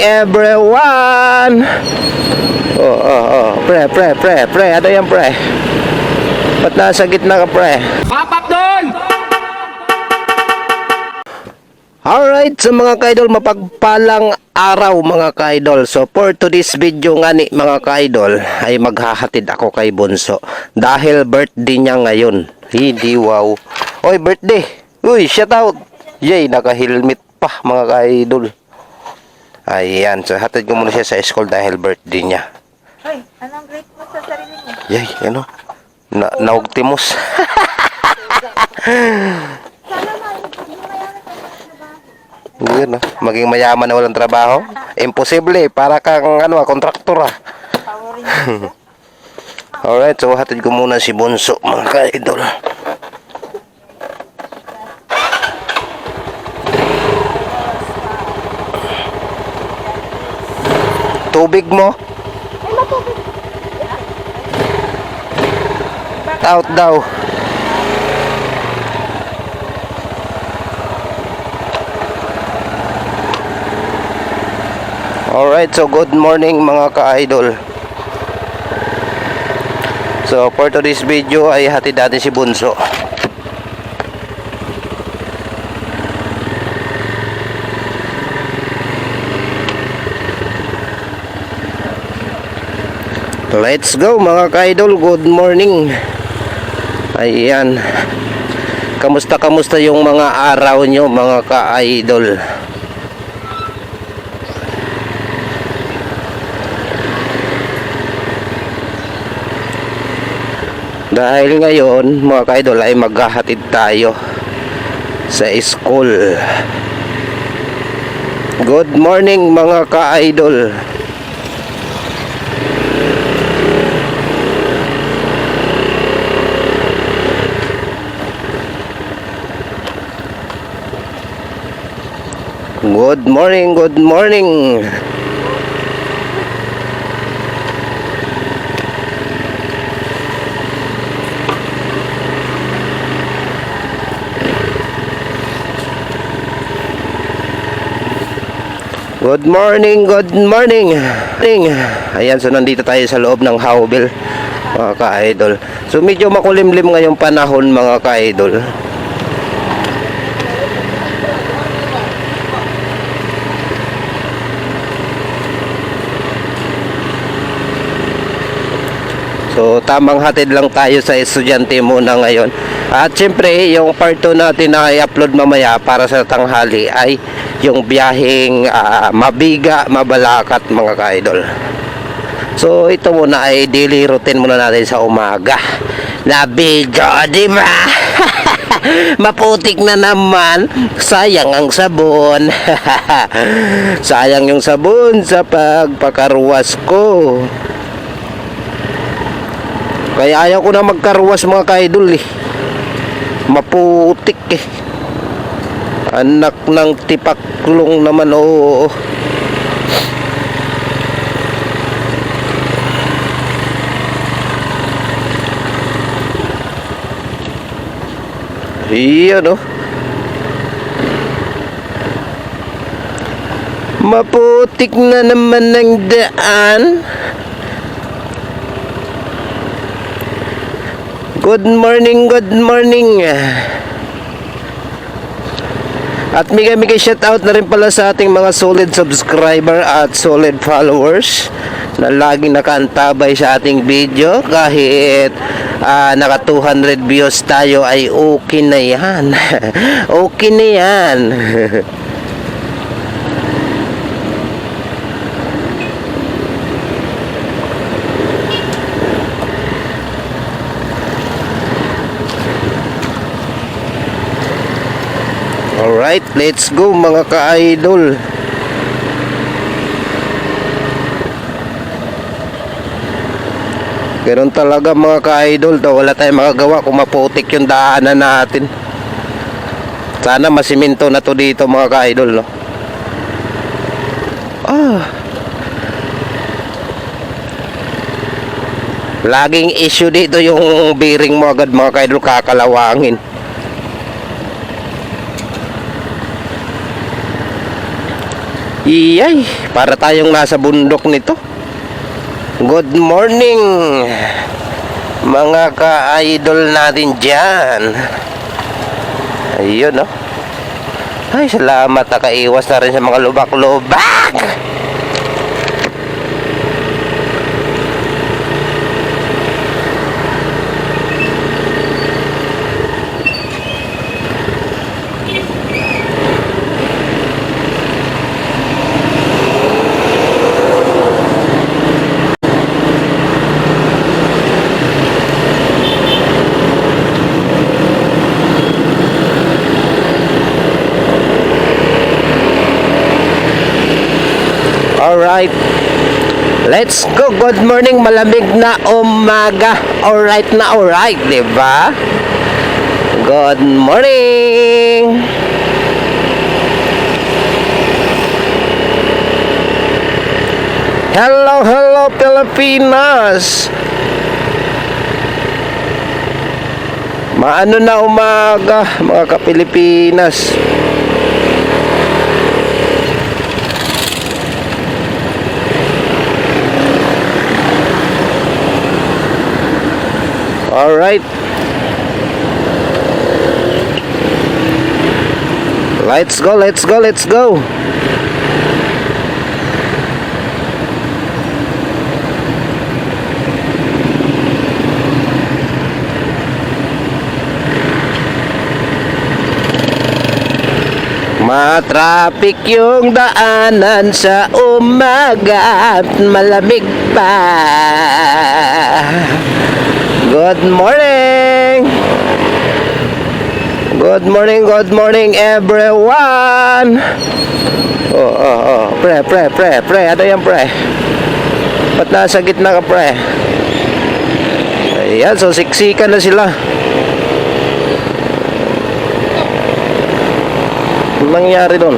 everyone! Oh, oh, oh. Pre, pre, pre, pre. Ano yan, pre? Ba't nasa gitna ka, pre? Papak doon! Alright, so mga kaidol, mapagpalang araw mga kaidol. So for today's video nga ni mga kaidol, ay maghahatid ako kay Bunso. Dahil birthday niya ngayon. Hindi wow. Oy, birthday! Uy, shout out! Yay, naka-helmet pa mga kaidol. Ayan, so hatid ko muna siya sa school dahil birthday niya. Hoy, anong grade mo sa sarili mo? Yay, ano? Na naugtimos. Yun, no? Maging mayaman na walang trabaho. Imposible, para kang ano, ah, kontraktor ah. Alright, so hatid ko muna si Bunso, mga ka-idol. Tubig mo? Out daw. Alright, so good morning mga ka-idol. So for today's video ay hatid natin si Bunso. Let's go mga ka-idol. Good morning. Ayan. Kamusta kamusta yung mga araw nyo mga ka-idol? Dahil ngayon, mga ka-idol, ay maghahatid tayo sa school. Good morning, mga ka-idol. Good morning, good morning. Good morning, good morning. Morning. Ayan, so nandito tayo sa loob ng Howbell, mga ka-idol. So medyo makulimlim ngayong panahon, mga ka-idol. So tamang hatid lang tayo sa estudyante muna ngayon. At syempre, yung part 2 natin na i-upload mamaya para sa tanghali ay yung biyaheng ah, mabiga, mabalakat mga ka-idol. So ito muna ay daily routine muna natin sa umaga. Nabiga, di ba? Maputik na naman. Sayang ang sabon. Sayang yung sabon sa pagpakaruwas ko. Kaya ayaw ko na magkarwas mga kaidol eh. Maputik eh. Anak ng tipaklong naman oo. Iyan oh. Maputik na naman ng daan. Good morning, good morning. At mega mega shoutout na rin pala sa ating mga solid subscriber at solid followers na laging nakaantabay sa ating video kahit ah, naka 200 views tayo ay okay na yan. okay na yan. Alright, let's go mga ka-idol. Ganun talaga mga ka-idol daw. Wala tayong magagawa kung maputik yung daanan natin. Sana masiminto na to dito mga ka-idol. No? Ah. Laging issue dito yung bearing mo agad mga ka-idol kakalawangin. Iyay, para tayong nasa bundok nito. Good morning, mga ka-idol natin dyan. Ayun, no? Ay, salamat. Nakaiwas na rin sa mga lubak-lubak. Alright. Let's go. Good morning. Malamig na umaga. Alright na alright, di ba? Good morning. Hello, hello, Pilipinas. Maano na umaga, mga ka-Pilipinas. All right. Let's go, let's go, let's go. Matraffic yung daanan sa umaga at malamig pa. Good morning! Good morning, good morning everyone! Oh, oh, oh. Pre, pre, pre, pre. Ano yan, pre? Ba't nasa gitna ka, pre? Ayan, so siksikan na sila. Anong nangyari doon?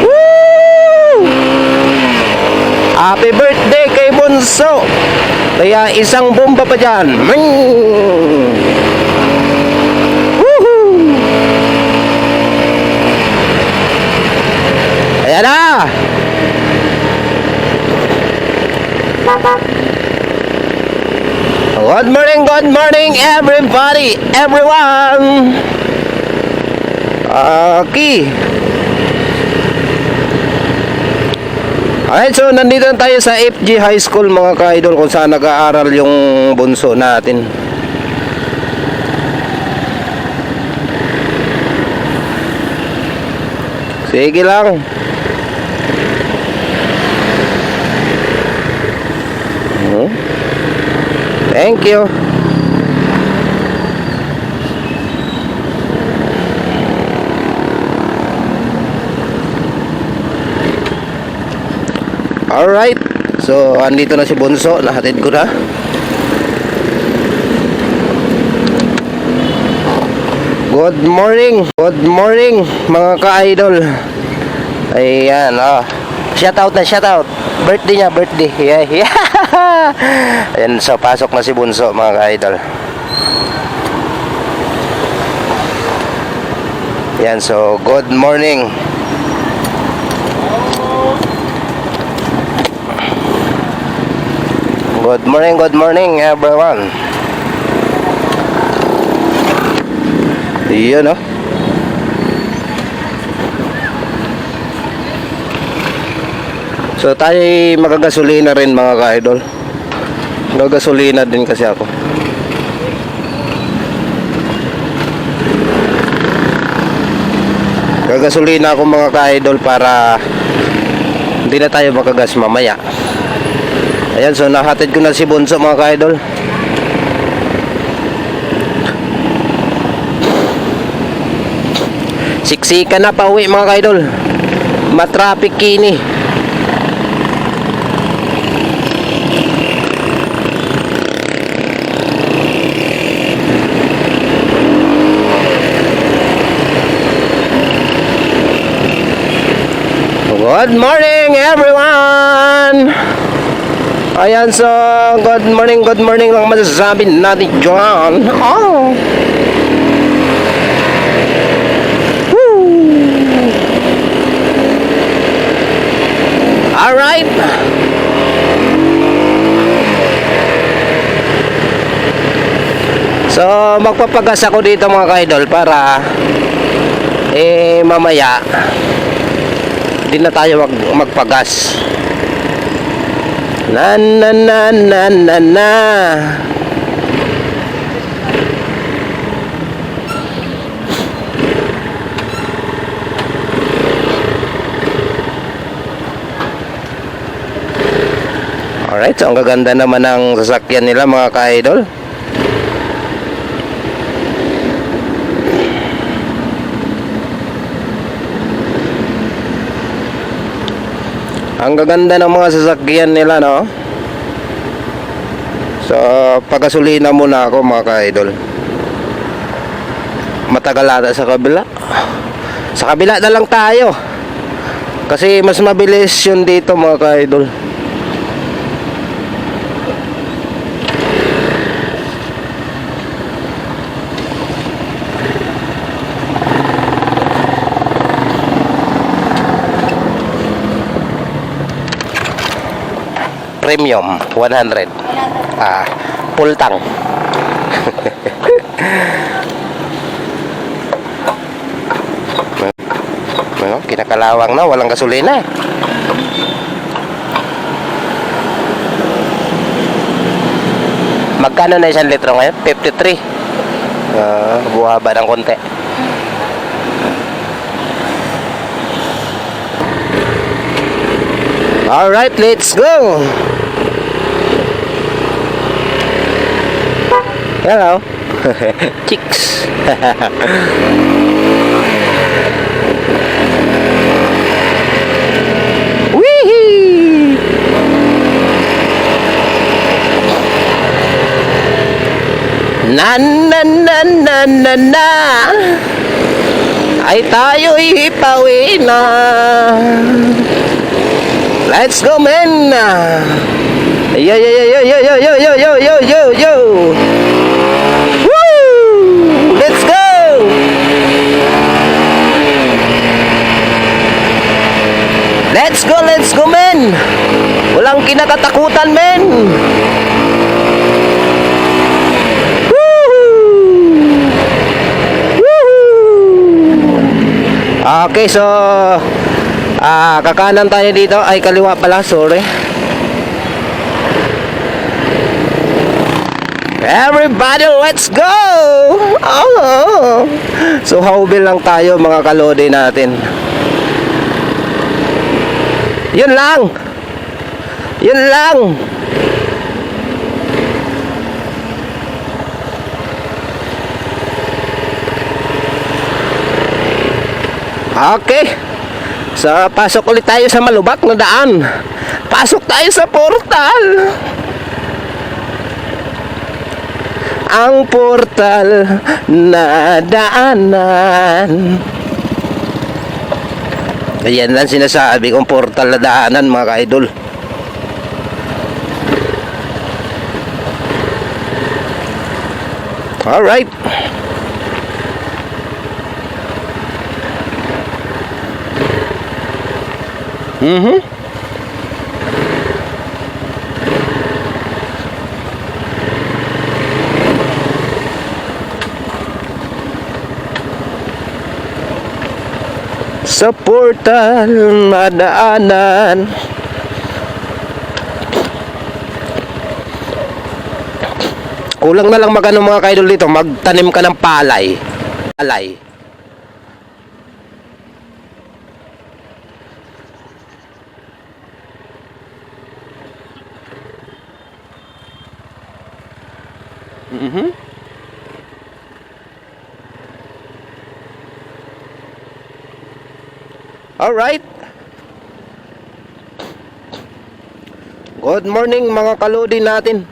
Woo! Happy birthday kay Bunso! Kaya isang bomba pa dyan. Ayan na! Good morning, good morning everybody, everyone! Okay. Alright, so nandito na tayo sa FG High School mga ka-idol kung saan nag-aaral yung bunso natin. Sige lang. Hmm? Thank you. Alright. So, andito na si Bunso. Nahatid ko na. Good morning. Good morning, mga ka-idol. Ayan, oh. Shout out na, shout out. Birthday niya, birthday. Yeah, yeah. Ayan, so pasok na si Bunso, mga ka-idol. Ayan, so good morning. Good morning, good morning everyone. Yun no. So tayo magagasolina rin mga ka-idol. Magagasolina din kasi ako. Gagasolina ako mga ka-idol para hindi na tayo makagas mamaya. Ayan, so nahatid ko na si Bunso mga ka-idol. Siksika na pa uwi mga ka-idol. Matraffic kini. Good morning everyone! Ayan, so, good morning, good morning lang masasabi natin dyan. Oh. Woo. Alright. So, magpapagas ako dito mga kaidol para eh mamaya di na tayo mag, magpagas. Na na na na na na. Alright, so ang gaganda naman ng sasakyan nila mga ka-idol. Ang gaganda ng mga sasakyan nila, no? So, pagasolina muna ako mga ka-idol. Matagal ata sa kabila. Sa kabila na lang tayo. Kasi mas mabilis yun dito mga ka-idol. Premium 100. Ah, full tank. Ano, kinakalawang na, walang gasolina. Magkano na isang litro ngayon? 53. Ah, buhaba ng konti. Alright, let's go! Hello. Chicks. Na na na na na na. Ay tayo'y ipawi na. Let's go men. Yo yo yo yo yo yo yo yo yo yo yo yo Woo! Let's go! Let's go, let's go men! Walang kinatatakutan men! Okay, so ah kakanan tayo dito ay kaliwa pala, sorry. Everybody, let's go! Oh! So, haubil lang tayo mga kalode natin. Yun lang! Yun lang! Okay. So, pasok ulit tayo sa malubak na daan. Pasok tayo sa portal. Ang portal na daanan. Ayan lang sinasabi kong portal na daanan mga ka-idol. Alright. Mhm. Sa portal madaanan. Kulang na lang magano mga kaidol dito Magtanim ka ng palay. Palay Alright. Good morning mga kalodi natin.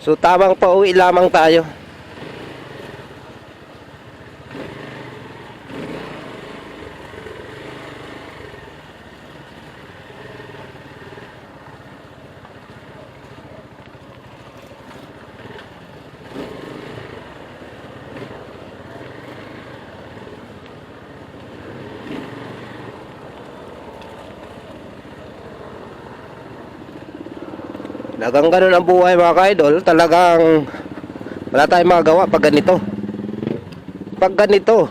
So tamang pauwi lamang tayo. Talagang ganun ang buhay mga ka-idol. Talagang wala tayong magagawa pag ganito. Pag ganito.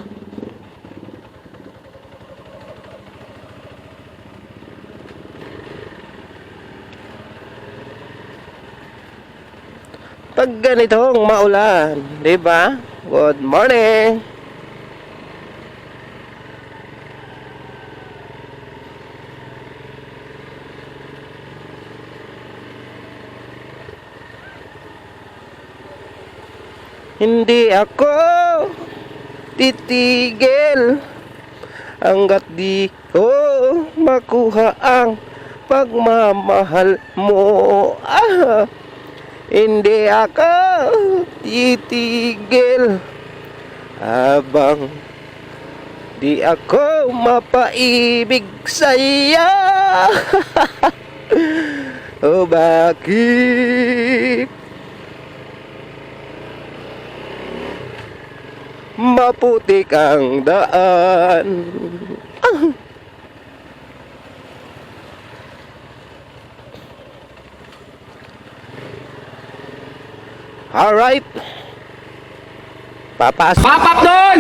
Pag ganitong maulan, di ba? Good morning. Hindi ako titigil hanggat di ko makuha ang pagmamahal mo. Ah, hindi ako titigil habang di ako mapaibig sa'yo. o bakit maputik ang daan. Alright. Papasok. Papak doon!